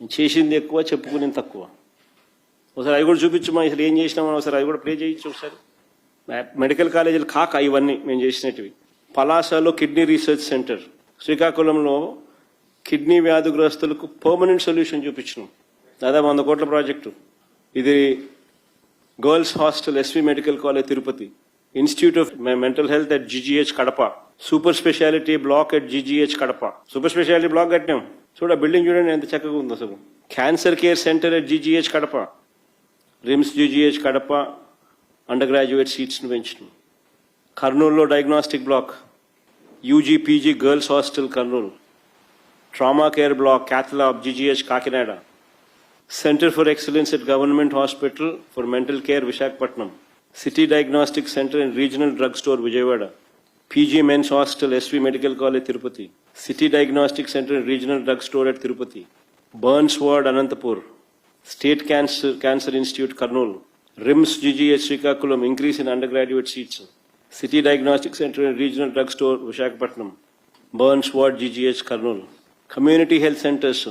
నేను చేసింది ఎక్కువ చెప్పుకునేది తక్కువ. ఒకసారి అవి కూడా చూపించమా? అసలు ఏం చేసినామని ఒకసారి అవి కూడా ప్లే చేయొచ్చు ఒకసారి. మెడికల్ కాలేజీలు కాక ఇవన్నీ మేము చేసినటివి. పలాసలో కిడ్నీ రీసెర్చ్ సెంటర్. శ్రీకాకుళంలో కిడ్నీ వ్యాధిగ్రస్తులకు పర్మనెంట్ సొల్యూషన్ చూపించినాం. దాదాపు వంద కోట్ల ప్రాజెక్టు. ఇది girls hostel SV medical college Tirupati. Institute of mental health at GGH Kadapa. Super speciality block at GGH Kadapa. Super speciality block కట్టినాం. చూడ బిల్డింగ్ చూడండి ఎంత చక్కగా ఉంది అసలు. Cancer care centre at GGH Kadapa. RIMS GGH Kadapa under graduate సీట్స్ను పెంచడం కర్నూలులో diagnostic block UG PG girls hostel Kurnool. Trauma care block cath lab GGH Kakinada. Centre for excellence at government hospital for mental care Visakhapatnam city diagnostic centre and regional drug store Vijayawada PG men's hostel SV medical college Tirupati city diagnostic centre regional drug store at Tirupati burns ward Anantapur state cancer cancer institute Kurnool RIMS GGS Srikakulam increase in under graduate seats city diagnostic centre regional drug store Visakhapatnam burns ward GGH Kurnool. Community health centres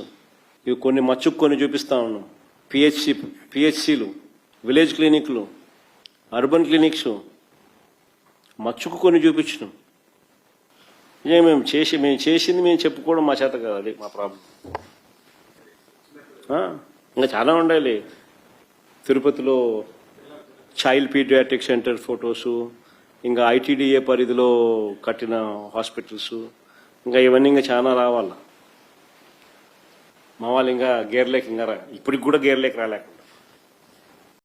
ఇవి కొన్ని మచ్చుకు కొన్ని చూపిస్తా ఉన్నాం. PHC పిహెచ్సిలు village క్లినిక్లు urban clinics మచ్చుకు కొన్ని చూపించినాం. ఇదే మేము చేసి మేము చేసింది మేము చెప్పుకోవడం మా చేత కాదు అది మా ప్రాబ్లం. ఇంకా చాలా ఉండాలి. తిరుపతిలో చైల్డ్ పీడియాట్రిక్ సెంటర్ ఫొటోసు ఇంకా ఐటీడీఏ పరిధిలో కట్టిన హాస్పిటల్స్ ఇంకా ఇవన్నీ ఇంకా చాలా రావాల. మా వాళ్ళు ఇంకా గేర్లేక ఇంకా రా ఇప్పటికి కూడా గేర్లేక రాలేక.